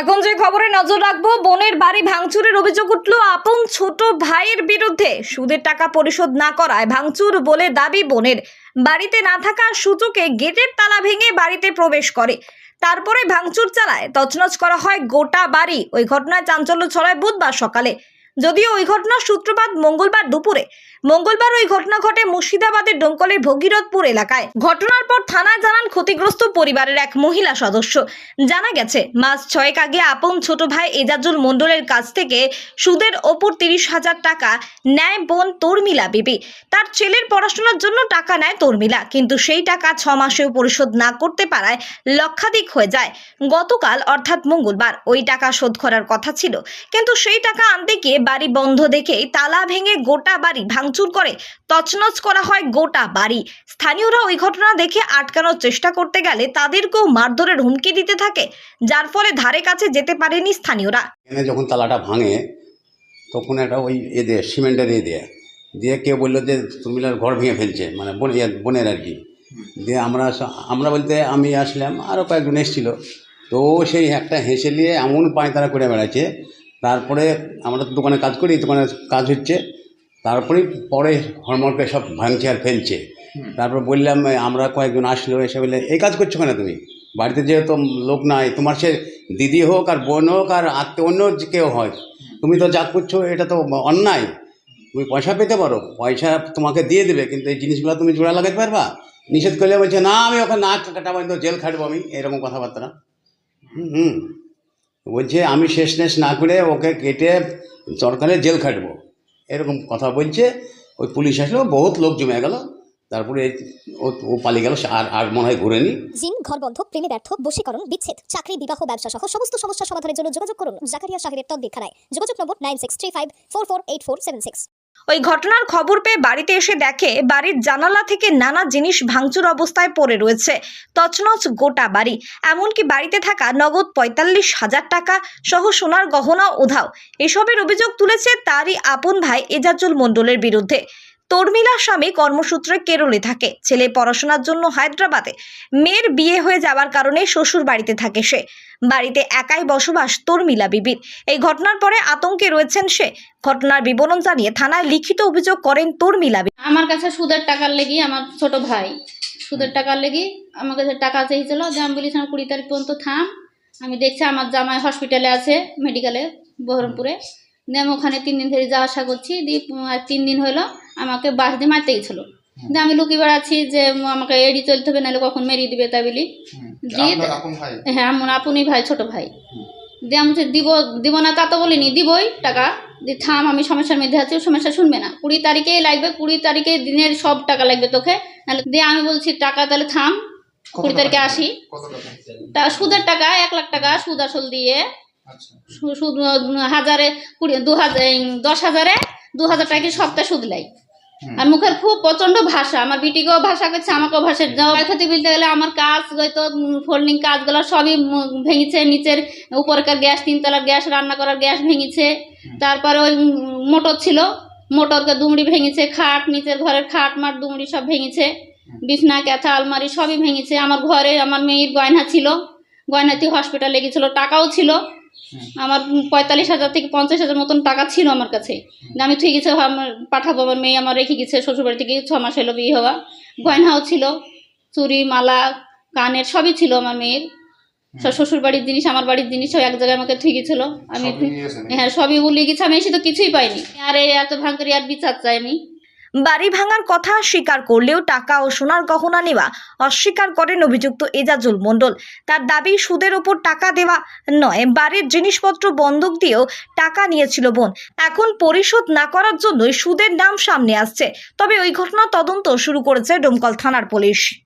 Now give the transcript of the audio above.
এখন যে খবরে নজর রাখব, বোনের বাড়ি ভাঙচুরের অভিযোগ উঠল আপন ছোট ভাইয়ের বিরুদ্ধে। সুদের টাকা পরিশোধ না করায় ভাঙচুর বলে দাবি বোনের। বাড়িতে না থাকা সূচকে গেটের তালা ভেঙে বাড়িতে প্রবেশ করে। তারপরে ভাঙচুর চালায়। তছনছ করা হয় গোটা বাড়ি। ওই ঘটনায় চাঞ্চল্য ছড়ায় বুধবার সকালে। যদিও ওই ঘটনার সূত্রপাত মঙ্গলবার দুপুরে। মঙ্গলবার ওই ঘটনা ঘটে মুর্শিদাবাদের ডোমকলের ভগীরথপুর এলাকায়। ঘটনার পর থানায় জানান ক্ষতিগ্রস্ত পরিবারের এক মহিলা সদস্য। জানা গেছে, মাস ছয়েক আগে আপন ছোট ভাই এজাজুল মণ্ডলের কাছ থেকে সুদের ওপর তিরিশ হাজার টাকা নেয় বোন তর্মিলা বিবি। তার ছেলের পড়াশোনার জন্য টাকা নেয় তর্মিলা, কিন্তু সেই টাকা ছ মাসেও পরিশোধ না করতে পারায় লক্ষাধিক হয়ে যায়। গতকাল, অর্থাৎ মঙ্গলবার, ওই টাকা শোধ করার কথা ছিল। কিন্তু সেই টাকা আনতে গিয়ে বাড়ি বন্ধ দেখেই তালা ভেঙে গোটা বাড়ি ভাঙচুর করে, তছনছ করা হয় গোটা বাড়ি। স্থানীয়রা ওই ঘটনা দেখে আটকানোর চেষ্টা করতে গেলে তাদেরকেও মারধরের হুমকি দিতে থাকে, যার ফলে ধারে কাছে যেতে পারেনি স্থানীয়রা। এখানে যখন তালাটা ভাঙে, তখন একটা ওই এ দিয়ে, সিমেন্টের এ দিয়ে। দিয়ে কেউ বলল যে তুমিলার ঘর ভেঙে ফেলছে মানে বোন ইয়ে বোনের আর কি। দিয়ে আমরা আমরা বলতে আমি আসলাম আরও কয়েকজন এসেছিল। তো সেই একটা হেসে নিয়ে এমন পায়তারা করে বেড়াচ্ছে তারপরে আমরা তো দোকানে কাজ করি দোকানে কাজ হচ্ছে। তারপরে পরে হরমরকে সব ভাঙছে আর ফেলছে। তারপর বললাম আমরা কয়েকজন আসলো এসে বললে এই কাজ করছ কেন তুমি? বাড়িতে যেহেতু লোক নাই তোমার সে দিদি হোক আর বোন হোক আর আত্মীয় অন্য কেউ হয় তুমি তো যা করছ এটা তো অন্যায়। তুমি পয়সা পেতে পারো পয়সা তোমাকে দিয়ে দেবে কিন্তু এই জিনিসগুলো তুমি জোড়া লাগাতে পারবা? নিষেধ করলে বলছে না আমি ওখানে না কাটা পর্যন্ত জেল খাটবো আমি। এরকম কথাবার্তা। হুম হুম। বলছে, আমি শেষ নেশ না করে ওকে কেটে সরকারের জেল খাটবো। এরকম কথা বলছে। ওই পুলিশ আসলো, বহুত লোক জমে গেল। তারপরে ও পালিয়ে গেল আর আর মনে হয় ঘুরেনি। জিন, ঘর বন্ধ, প্রেমে ব্যর্থ, বশীকরণ, বিচ্ছেদ, চাকরি, বিবাহ, ব্যবসা সহ সমস্ত সমস্যা সমাধানের জন্য যোগাযোগ করুন। জাকারিয়া সাহেবের তদ্বিক্ষারায় যোগাযোগ number nine six three five four four eight four seven six. ওই ঘটনার খবর পেয়ে বাড়িতে এসে দেখে বাড়ির জানালা থেকে নানা জিনিস ভাঙচুর অবস্থায় পড়ে রয়েছে। তছনছ গোটা বাড়ি, এমনকি বাড়িতে থাকা নগদ পঁয়তাল্লিশ হাজার টাকা সহ সোনার গহনা উধাও। এসবের অভিযোগ তুলেছে তারই আপন ভাই এজাজুল মণ্ডলের বিরুদ্ধে। তর্মিলার স্বামী কর্মসূত্রে কেরলে থাকে। ছেলে পড়াশোনার জন্য হায়দ্রাবাদে। মেয়ের বিয়ে হয়ে যাওয়ার কারণে শ্বশুর বাড়িতে থাকে সে। বাড়িতে একাই বসবাস তর্মিলা বিবির। এই ঘটনার পরে আতঙ্কে রয়েছেন সে। ঘটনার বিবরণ জানিয়ে থানায় লিখিত অভিযোগ করেন তর্মিলা। আমার কাছে সুদের টাকার লেগে আমার ছোট ভাই। সুদের টাকার লেগে আমার কাছে টাকা চেয়েছিল যে আমি বলেছিলাম কুড়ি তারিখ পর্যন্ত থাম। আমি দেখছি আমার জামাই হসপিটালে আছে মেডিকেলে বহরমপুরে। দিয়ে আমি ওখানে তিন দিন ধরে যাওয়া আসা করছি দিয়ে আর তিন দিন হলো আমাকে বাস দিয়ে মারতে গেছিল দিয়ে আমি লুকিয়ে বেড়াচ্ছি যে আমাকে এড়ি চলতে হবে নাহলে কখন মেরিয়ে দিবে তাই বলি। দিয়ে আপন হ্যাঁ আমার আপনই ভাই ছোট ভাই। দিয়ে আমি দিব দিব না তা তো বলিনি দিবই টাকা। দিয়ে থাম আমি সমস্যার মধ্যে আছি সমস্যা শুনবে না। কুড়ি তারিখেই লাগবে কুড়ি তারিখে দিনের সব টাকা লাগবে তোকে। নাহলে দিয়ে আমি বলছি টাকা তাহলে থাম কুড়ি তারিখে আসি। তা সুদের টাকা এক লাখ টাকা সুদ আসল দিয়ে সুদ হাজারে কুড়ি দু হাজার দশ হাজারে দু হাজার টাকা সপ্তাহে সুদ লাই আর মুখের খুব প্রচণ্ড ভাষা। আমার বিটিকেও ভাষা করছে আমাকেও ভাষা ক্ষতি বলতে গেলে আমার কাজ হয়তো ফোল্ডিং কাজগুলো সবই ভেঙেছে। নিচের উপরকার গ্যাস তিনতলার গ্যাস রান্না করার গ্যাস ভেঙেছে। তারপরে ওই মোটর ছিল। মোটরকে দুমড়ি ভেঙেছে খাট নিচের ঘরের খাট মাট দুমড়ি সব ভেঙেছে। বিছনা ক্যাথা আলমারি সবই ভেঙেছে। আমার ঘরে আমার মেয়ের গয়না ছিল। গয়নাতে হসপিটালে গেছিল টাকাও ছিল। আমার পঁয়তাল্লিশ হাজার থেকে পঞ্চাশ হাজার মতন টাকা ছিল আমার কাছে। আমি ঠিক গেছে আমার পাঠাবো আমার মেয়ে আমার রেখে গেছে শ্বশুরবাড়ি থেকে ছ মাস হলো বিয়ে হওয়া। গয়নাও ছিল চুরি মালা কানের সবই ছিল আমার মেয়ের। সব শ্বশুর বাড়ির জিনিস আমার বাড়ির জিনিস সব এক জায়গায় আমাকে ঠিক গেছিল। আমি হ্যাঁ সবই উলিয়ে গেছে আমি এসে তো কিছুই পাইনি। আর এই এত ভাঙকরি আর বিচার চাই আমি। বাড়ি ভাঙার কথা স্বীকার করলেও টাকা ও সোনার গহনা নেওয়া অস্বীকার করেন অভিযুক্ত এজাজুল মণ্ডল। তার দাবি, সুদের ওপর টাকা দেওয়া নয়, বাড়ির জিনিসপত্র বন্ধক দিয়েও টাকা নিয়েছিল বোন। এখন পরিশোধ না করার জন্যই সুদের নাম সামনে আসছে। তবে ওই ঘটনা তদন্ত শুরু করেছে ডোমকল থানার পুলিশ।